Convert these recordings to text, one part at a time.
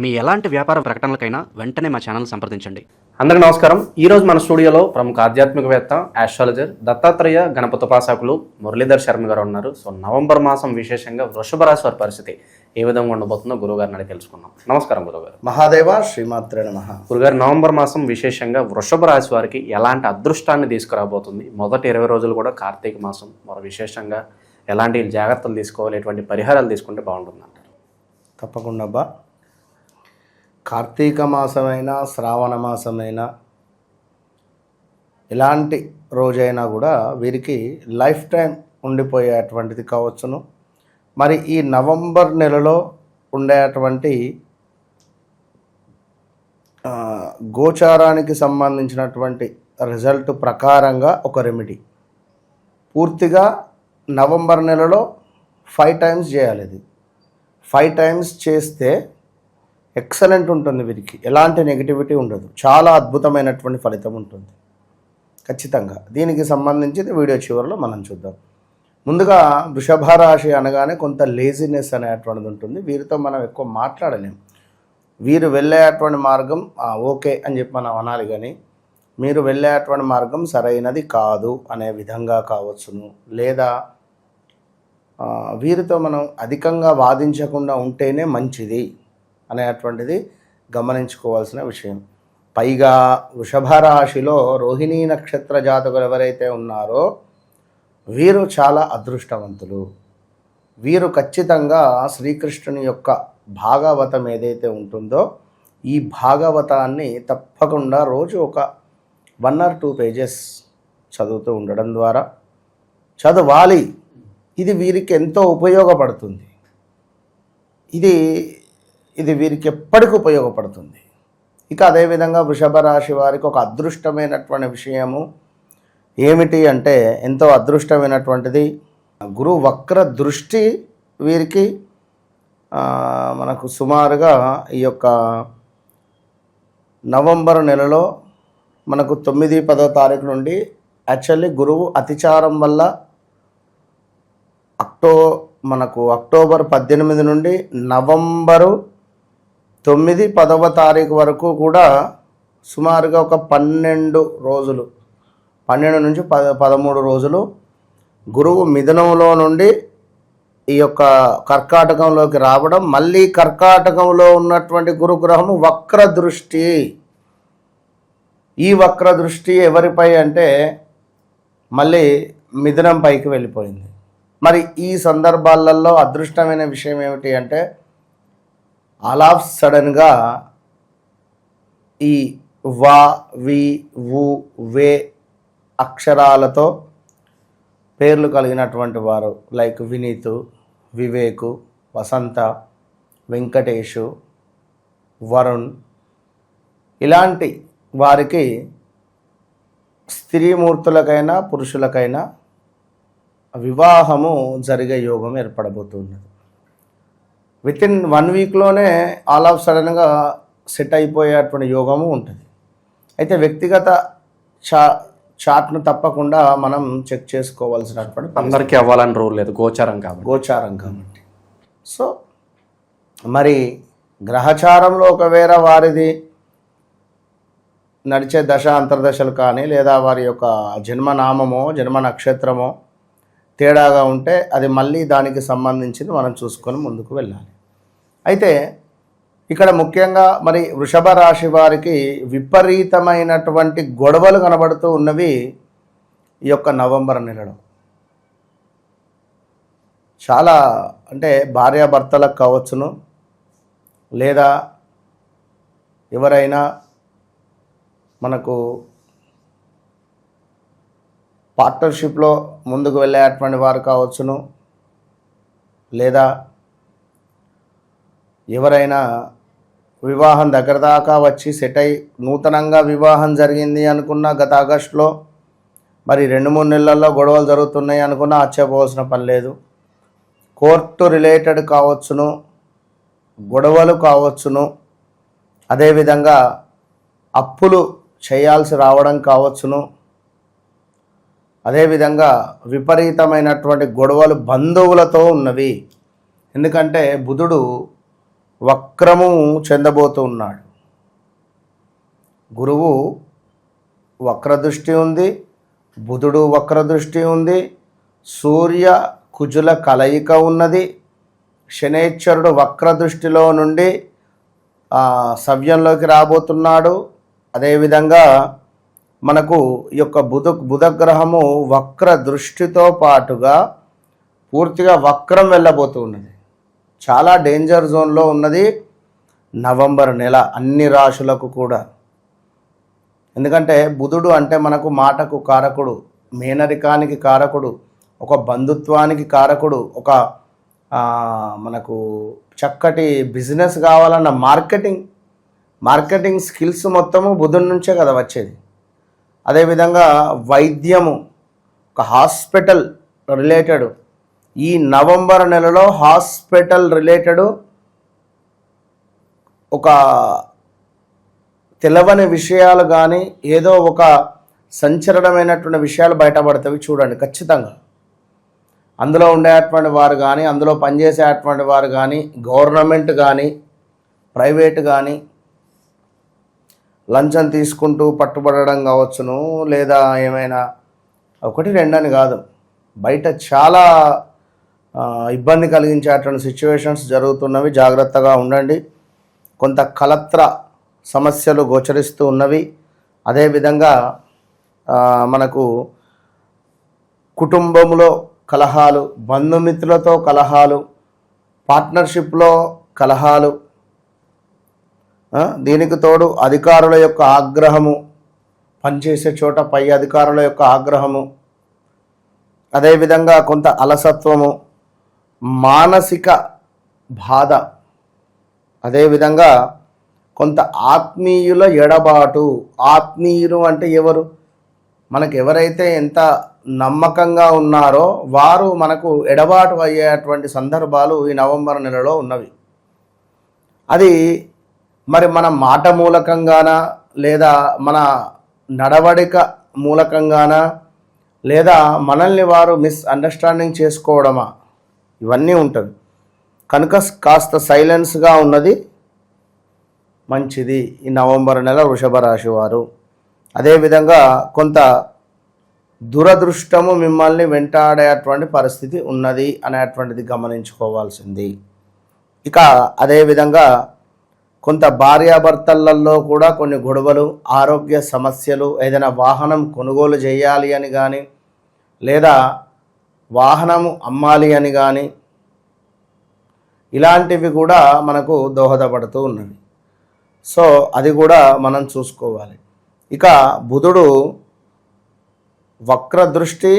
మీ ఎలాంటి వ్యాపార ప్రకటనలకైనా వెంటనే మా ఛానల్ సంప్రదించండి. అందరికీ నమస్కారం. ఈ రోజు మన స్టూడియోలో ప్రముఖ ఆధ్యాత్మికవేత్త ఆస్ట్రాలజర్ దత్తాత్రేయ గణపతోపాసకులు మురళీధర్ శర్మ గారు ఉన్నారు. సో నవంబర్ మాసం విశేషంగా వృషభ రాశి వారి పరిస్థితి ఏ విధంగా ఉండబోతుందో గురుగారిని అడిగి తెలుసుకుందాం. నమస్కారం గురుగారు మహాదేవ శ్రీమాత్రే నమ. గురుగారు నవంబర్ మాసం విశేషంగా వృషభ రాశి వారికి ఎలాంటి అదృష్టాన్ని తీసుకురాబోతుంది? మొదటి ఇరవై రోజులు కూడా కార్తీక మాసం. మరి విశేషంగా ఎలాంటి జాగ్రత్తలు తీసుకోవాలి? ఎటువంటి పరిహారాలు తీసుకుంటే బాగుంటుంది అంటారు తప్పకుండా అబ్బా. కార్తీక మాసమైనా శ్రావణ మాసమైనా ఎలాంటి రోజైనా కూడా వీరికి లైఫ్ టైం ఉండిపోయేటువంటిది కావచ్చును. మరి ఈ నవంబర్ నెలలో ఉండేటువంటి గోచారానికి సంబంధించినటువంటి రిజల్ట్ ప్రకారంగా ఒక రెమెడీ. పూర్తిగా నవంబర్ నెలలో ఫైవ్ టైమ్స్ చేయాలి ఇది. ఫైవ్ టైమ్స్ చేస్తే ఎక్సలెంట్ ఉంటుంది వీరికి. ఎలాంటి నెగిటివిటీ ఉండదు. చాలా అద్భుతమైనటువంటి ఫలితం ఉంటుంది. ఖచ్చితంగా. దీనికి సంబంధించి వీడియో చివరిలో మనం చూద్దాం. ముందుగా వృషభ రాశి అనగానే కొంత లేజినెస్ అనేటువంటిది ఉంటుంది. వీరితో మనం ఎక్కువ మాట్లాడలేం. వీరు వెళ్ళేటువంటి మార్గం ఓకే అని చెప్పి మనం అనాలి కానీ మీరు వెళ్ళేటువంటి మార్గం సరైనది కాదు అనే విధంగా కావచ్చును. లేదా వీరితో మనం అధికంగా వాదించకుండా ఉంటేనే మంచిది. అనేటువంటిది గమనించుకోవాల్సిన విషయం. పైగా వృషభ రాశిలో రోహిణీ నక్షత్ర జాతకులు ఎవరైతే ఉన్నారో వీరు చాలా అదృష్టవంతులు. వీరు ఖచ్చితంగా శ్రీకృష్ణుని యొక్క భాగవతం ఏదైతే ఉంటుందో ఈ భాగవతాన్ని తప్పకుండా రోజు ఒక వన్ ఆర్ టూ పేజెస్ చదువుతూ ఉండడం ద్వారా చదవాలి. ఇది వీరికి ఎంతో ఉపయోగపడుతుంది. ఇది ఇది వీరికి ఎప్పటికీ ఉపయోగపడుతుంది. ఇక అదేవిధంగా వృషభ రాశి వారికి ఒక అదృష్టమైనటువంటి విషయము ఏమిటి అంటే ఎంతో అదృష్టమైనటువంటిది. గురు వక్ర దృష్టి వీరికి మనకు సుమారుగా ఈ యొక్క నవంబర్ నెలలో మనకు తొమ్మిది పదో తారీఖు నుండి యాక్చువల్లీ గురువు అతిచారం వల్ల అక్టో మనకు అక్టోబర్ పద్దెనిమిది నుండి నవంబరు తొమ్మిది పదవ తారీఖు వరకు కూడా సుమారుగా ఒక పన్నెండు రోజులు పన్నెండు నుంచి పద పదమూడు రోజులు గురువు మిథునంలో నుండి ఈ యొక్క కర్కాటకంలోకి రావడం మళ్ళీ కర్కాటకంలో ఉన్నటువంటి గురుగ్రహము వక్ర దృష్టి ఈ వక్ర దృష్టి ఎవరిపై అంటే మళ్ళీ మిథునం పైకి వెళ్ళిపోయింది. మరి ఈ సందర్భాలలో అదృష్టమైన విషయం ఏమిటి అంటే ఆల్ ఆఫ్ సడన్గా ఈ వా వి ఊ వే అక్షరాలతో పేర్లు కలిగినటువంటి వారు లైక్ వినీత్ వివేకు వసంత వెంకటేషు వరుణ్ ఇలాంటి వారికి స్త్రీమూర్తులకైనా పురుషులకైనా వివాహము జరిగే యోగం ఏర్పడబోతున్నది. విత్ ఇన్ వన్ వీక్లోనే ఆల్ ఆఫ్ సడన్గా సెట్ అయిపోయేటువంటి యోగము ఉంటుంది. అయితే వ్యక్తిగత చా చాట్ను తప్పకుండా మనం చెక్ చేసుకోవాల్సినటువంటి. అందరికీ అవ్వాలని రూల్ లేదు గోచారం కాబట్టి. గోచారం కాబట్టి. సో మరి గ్రహచారంలో ఒకవేళ వారిది నడిచే దశ అంతర్దశలు కానీ లేదా వారి యొక్క జన్మనామమో జన్మ నక్షత్రమో తేడాగా ఉంటే అది మళ్ళీ దానికి సంబంధించింది మనం చూసుకొని ముందుకు వెళ్ళాలి. అయితే ఇక్కడ ముఖ్యంగా మరి వృషభ రాశి వారికి విపరీతమైనటువంటి గొడవలు కనబడుతూ ఉన్నవి ఈ యొక్క నవంబర్ నెలలో. చాలా అంటే భార్యాభర్తలకు కావచ్చును లేదా ఎవరైనా మనకు పార్ట్నర్షిప్లో ముందుకు వెళ్ళేటువంటి వారు కావచ్చును. లేదా ఎవరైనా వివాహం దగ్గర దాకా వచ్చి సెట్ అయి నూతనంగా వివాహం జరిగింది అనుకున్న గత ఆగస్టులో మరి రెండు మూడు నెలల్లో గొడవలు జరుగుతున్నాయి అనుకున్నా ఆశ్చర్యపోవాల్సిన పని లేదు. కోర్టు రిలేటెడ్ కావచ్చును గొడవలు కావచ్చును. అదేవిధంగా అప్పులు చేయాల్సి రావడం కావచ్చును. అదేవిధంగా విపరీతమైనటువంటి గొడవలు బంధువులతో ఉన్నవి. ఎందుకంటే బుధుడు వక్రము చెందబోతూ ఉన్నాడు. గురువు వక్రదృష్టి ఉంది బుధుడు వక్రదృష్టి ఉంది సూర్య కుజుల కలయిక ఉన్నది శనేశ్వరుడు వక్రదృష్టిలో నుండి సవ్యంలోకి రాబోతున్నాడు. అదేవిధంగా మనకు ఈ యొక్క బుధ బుధగ్రహము వక్ర దృష్టితో పాటుగా పూర్తిగా వక్రం వెళ్ళబోతూ ఉన్నది. చాలా డేంజర్ జోన్లో ఉన్నది నవంబర్ నెల అన్ని రాశులకు కూడా. ఎందుకంటే బుధుడు అంటే మనకు మాటకు కారకుడు మేనరికానికి కారకుడు ఒక బంధుత్వానికి కారకుడు ఒక మనకు చక్కటి బిజినెస్ కావాలన్న మార్కెటింగ్ మార్కెటింగ్ స్కిల్స్ మొత్తము బుధుడి నుంచే కదా వచ్చేది. అదేవిధంగా వైద్యము ఒక హాస్పిటల్ రిలేటెడ్. ఈ నవంబర్ నెలలో హాస్పిటల్ రిలేటెడ్ ఒక తెలవని విషయాలు కానీ ఏదో ఒక సంచలనమైనటువంటి విషయాలు బయటపడతాయి చూడండి ఖచ్చితంగా. అందులో ఉండేటువంటి వారు కానీ అందులో పనిచేసేటువంటి వారు కానీ గవర్నమెంట్ కానీ ప్రైవేట్ కానీ లంచం తీసుకుంటూ పట్టుబడడం కావచ్చును లేదా ఏమైనా ఒకటి రెండని కాదు. బయట చాలా ఇబ్బంది కలిగించేటువంటి సిచ్యువేషన్స్ జరుగుతున్నవి. జాగ్రత్తగా ఉండండి. కొంత కలత్ర సమస్యలు గోచరిస్తూ ఉన్నవి. అదేవిధంగా మనకు కుటుంబంలో కలహాలు బంధుమిత్రులతో కలహాలు పార్ట్నర్షిప్లో కలహాలు దీనికి తోడు అధికారుల యొక్క ఆగ్రహము పనిచేసే చోట పై అధికారుల యొక్క ఆగ్రహము అదేవిధంగా కొంత అలసత్వము మానసిక బాధ అదేవిధంగా కొంత ఆత్మీయుల ఎడబాటు. ఆత్మీయులు అంటే ఎవరు? మనకు ఎవరైతే ఎంత నమ్మకంగా ఉన్నారో వారు మనకు ఎడబాటు అయ్యేటువంటి సందర్భాలు ఈ నవంబర్ నెలలో ఉన్నవి. అది మరి మన మాట మూలకంగానా? లేదా మన నడవడిక మూలకంగానా? లేదా మనల్ని వారు మిస్అండర్స్టాండింగ్ చేసుకోవడమా? ఇవన్నీ ఉంటుంది. కనుక కాస్త సైలెన్స్గా ఉన్నది మంచిది ఈ నవంబర్ నెల వృషభ రాశి వారు. అదేవిధంగా కొంత దురదృష్టము మిమ్మల్ని వెంటాడేటువంటి పరిస్థితి ఉన్నది అనేటువంటిది గమనించుకోవాల్సింది. ఇక అదేవిధంగా కొంత భార్యాభర్తలలో కూడా కొన్ని గొడవలు ఆరోగ్య సమస్యలు ఏదైనా వాహనం కొనుగోలు చేయాలి అని కానీ లేదా వాహనము అమ్మాలి అని కానీ ఇలాంటివి కూడా మనకు దోహదపడుతూ ఉన్నవి. సో అది కూడా మనం చూసుకోవాలి. ఇక బుధుడు వక్ర దృష్టి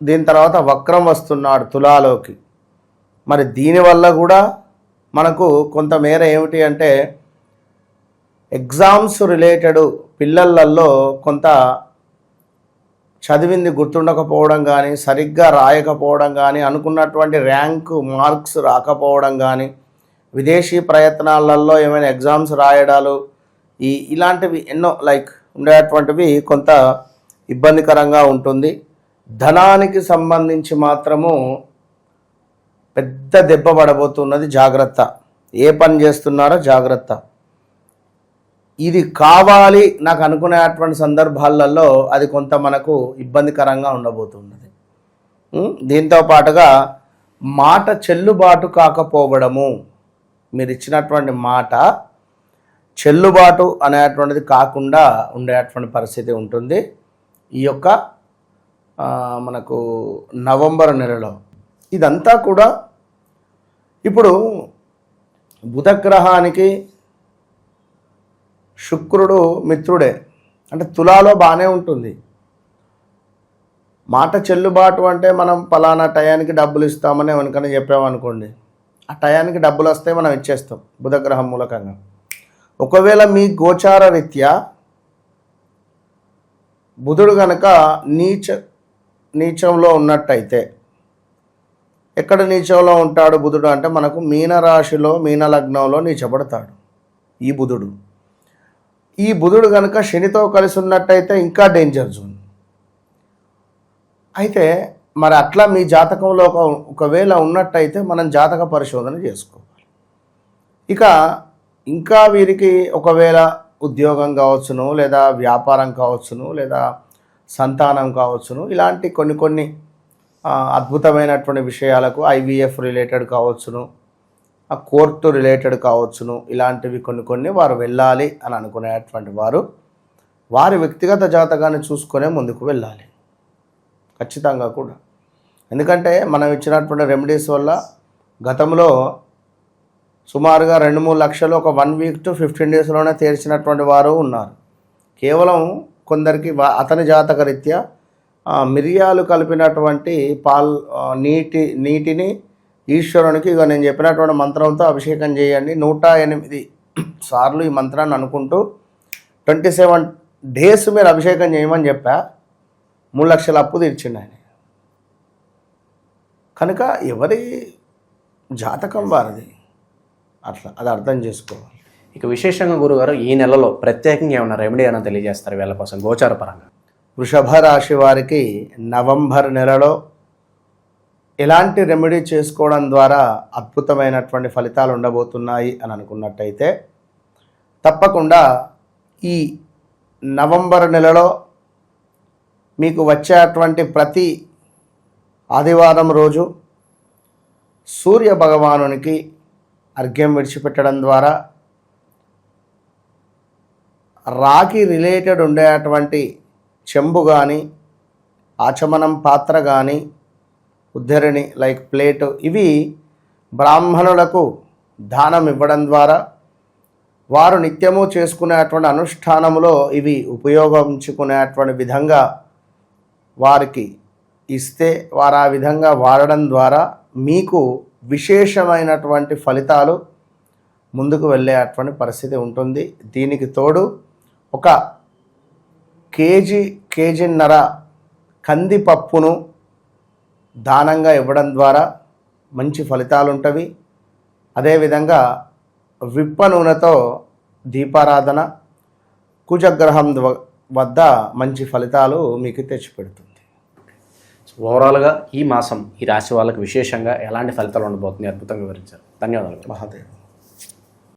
దీని తర్వాత వక్రం వస్తున్నాడు తులాలోకి. మరి దీనివల్ల కూడా మనకు కొంతమేర ఏమిటి అంటే ఎగ్జామ్స్ రిలేటెడ్ పిల్లలలో కొంత చదివింది గుర్తుండకపోవడం కానీ సరిగ్గా రాయకపోవడం కానీ అనుకున్నటువంటి ర్యాంకు మార్క్స్ రాకపోవడం కానీ విదేశీ ప్రయత్నాలలో ఏమైనా ఎగ్జామ్స్ రాయడాలు ఈ ఇలాంటివి ఎన్నో లైక్ ఉండేటువంటివి కొంత ఇబ్బందికరంగా ఉంటుంది. ధనానికి సంబంధించి మాత్రము పెద్ద దెబ్బ పడబోతున్నది జాగ్రత్త. ఏ పని చేస్తున్నారో జాగ్రత్త. ఇది కావాలి నాకు అనుకునేటువంటి సందర్భాలలో అది కొంత మనకు ఇబ్బందికరంగా ఉండబోతున్నది. దీంతో పాటుగా మాట చెల్లుబాటు కాకపోవడము మీరు ఇచ్చినటువంటి మాట చెల్లుబాటు అనేటువంటిది కాకుండా ఉండేటువంటి పరిస్థితి ఉంటుంది. ఈ యొక్క మనకు నవంబర్ నెలలో ఇదంతా కూడా ఇప్పుడు బుధగ్రహానికి శుక్రుడు మిత్రుడే. అంటే తులాలో బాగానే ఉంటుంది. మాట చెల్లుబాటు అంటే మనం పలానా టయానికి డబ్బులు ఇస్తామని ఎవరికైనా చెప్పామనుకోండి ఆ టయానికి డబ్బులు వస్తే మనం ఇచ్చేస్తాం బుధగ్రహం మూలకంగా. ఒకవేళ మీ గోచార రీత్యా బుధుడు గనక నీచ నీచంలో ఉన్నట్టయితే ఎక్కడ నీచంలో ఉంటాడు బుధుడు అంటే మనకు మీనరాశిలో మీన లగ్నంలో నీచబడతాడు ఈ బుధుడు. ఈ బుధుడు కనుక శనితో కలిసి ఉన్నట్టయితే ఇంకా డేంజర్ జోన్ అయితే మరి అట్లా మీ జాతకంలో ఒక ఒకవేళ ఉన్నట్టయితే మనం జాతక పరిశోధన చేసుకోవాలి. ఇక ఇంకా వీరికి ఒకవేళ ఉద్యోగం కావచ్చును లేదా వ్యాపారం కావచ్చును లేదా సంతానం కావచ్చును ఇలాంటి కొన్ని కొన్ని అద్భుతమైనటువంటి విషయాలకు ఐవీఎఫ్ రిలేటెడ్ కావచ్చును ఆ కోర్టు రిలేటెడ్ కావచ్చును ఇలాంటివి కొన్ని కొన్ని వారు వెళ్ళాలి అని అనుకునేటువంటి వారు వారి వ్యక్తిగత జాతకాన్ని చూసుకునే ముందుకు వెళ్ళాలి. ఖచ్చితంగా కూడా. ఎందుకంటే మనం ఇచ్చినటువంటి రెమెడీస్ వల్ల గతంలో సుమారుగా రెండు మూడు లక్షలు ఒక వన్ వీక్ టు ఫిఫ్టీన్ డేస్లోనే తీర్చినటువంటి వారు ఉన్నారు. కేవలం కొందరికి అతని జాతక రీత్యా మిరియాలు కలిపినటువంటి పాల్ నీటి నీటిని ఈశ్వరునికి ఇక నేను చెప్పినటువంటి మంత్రంతో అభిషేకం చేయండి. నూట ఎనిమిది సార్లు ఈ మంత్రాన్ని అనుకుంటూ ట్వంటీ సెవెన్ డేస్ మీరు అభిషేకం చేయమని చెప్పా. మూడు లక్షల అప్పు తీర్చిండు ఆయన. కనుక ఎవరి జాతకం వారిది? అట్లా అది అర్థం చేసుకోవాలి. ఇక విశేషంగా గురుగారు ఈ నెలలో ప్రత్యేకంగా ఏమైనా రెమెడీ అయినా తెలియజేస్తారు వీళ్ళ కోసం? గోచార పరంగా. వృషభ రాశి వారికి నవంబర్ నెలలో ఎలాంటి రెమెడీ చేసుకోవడం ద్వారా అద్భుతమైనటువంటి ఫలితాలు ఉండబోతున్నాయి అని అనుకున్నట్టయితే తప్పకుండా ఈ నవంబర్ నెలలో మీకు వచ్చేటువంటి ప్రతి ఆదివారం రోజు సూర్య భగవానునికి అర్ఘ్యం విడిచిపెట్టడం ద్వారా రాకి రిలేటెడ్ ఉండేటువంటి చెంబు కానీ ఆచమనం పాత్ర కానీ ఉద్ధరిణి లైక్ ప్లేట్ ఇవి బ్రాహ్మణులకు దానం ఇవ్వడం ద్వారా వారు నిత్యము చేసుకునేటువంటి అనుష్ఠానములో ఇవి ఉపయోగించుకునేటువంటి విధంగా వారికి ఇస్తే వారు ఆ విధంగా వాడడం ద్వారా మీకు విశేషమైనటువంటి ఫలితాలు ముందుకు వెళ్ళేటువంటి పరిస్థితి ఉంటుంది. దీనికి తోడు ఒక కేజీ కేజీన్నర కందిపప్పును దానంగా ఇవ్వడం ద్వారా మంచి ఫలితాలు ఉంటవి అదేవిధంగా విప్ప నూనెతో దీపారాధన కుజగ్రహం వద్ద మంచి ఫలితాలు మీకు తెచ్చిపెడుతుంది. ఓవరాల్గా ఈ మాసం ఈ రాశి వాళ్ళకి విశేషంగా ఎలాంటి ఫలితాలు ఉండబోతుంది అద్భుతంగా వివరించారు. ధన్యవాదాలు. మహాదేవ్.